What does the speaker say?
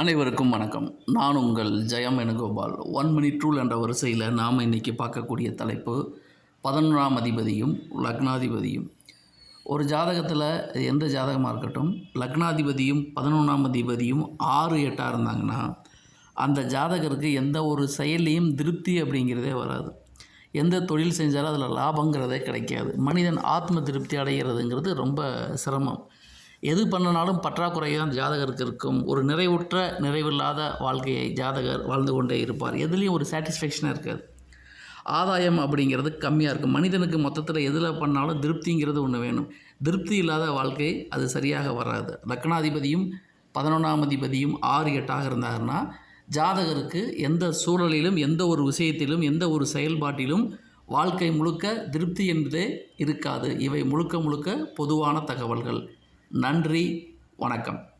அனைவருக்கும் வணக்கம். நான் உங்கள் Jayam Venugopal. One minute rule என்ற வரிசையில் நாம் இன்றைக்கி பார்க்கக்கூடிய தலைப்பு பதினொன்றாம் அதிபதியும் லக்னாதிபதியும். ஒரு ஜாதகத்தில் எந்த ஜாதகமாக இருக்கட்டும் லக்னாதிபதியும் பதினொன்றாம் அதிபதியும் ஆறு எட்டாக இருந்தாங்கன்னா அந்த ஜாதகருக்கு எந்த ஒரு செயலையும் திருப்தி அப்படிங்கிறதே வராது. எந்த தொழில் செஞ்சாலும் அதில் லாபங்கிறதே கிடைக்காது. மனிதன் ஆத்ம திருப்தி அடைகிறதுங்கிறது ரொம்ப சிரமம். எது பண்ணினாலும் பற்றாக்குறை தான் ஜாதகருக்கு இருக்கும் ஒரு நிறைவுற்ற நிறைவில்லாத வாழ்க்கையை ஜாதகர் வாழ்ந்து கொண்டே இருப்பார். எதுலேயும் ஒரு சாட்டிஸ்ஃபேக்ஷனாக இருக்காது. ஆதாயம் அப்படிங்கிறது கம்மியாக இருக்கும். மனிதனுக்கு மொத்தத்தில் எதில் பண்ணாலும் திருப்திங்கிறது ஒன்று வேணும். திருப்தி இல்லாத வாழ்க்கை அது சரியாக வராது. லக்னாதிபதியும் பதினொன்றாம் அதிபதியும் ஆறு எட்டாக இருந்தாருன்னா ஜாதகருக்கு எந்த சூழலிலும் எந்த ஒரு விஷயத்திலும் எந்த ஒரு செயல்பாட்டிலும் வாழ்க்கை முழுக்க திருப்தி என்பதே இருக்காது. இவை முழுக்க முழுக்க பொதுவான தகவல்கள். நன்றி வணக்கம்.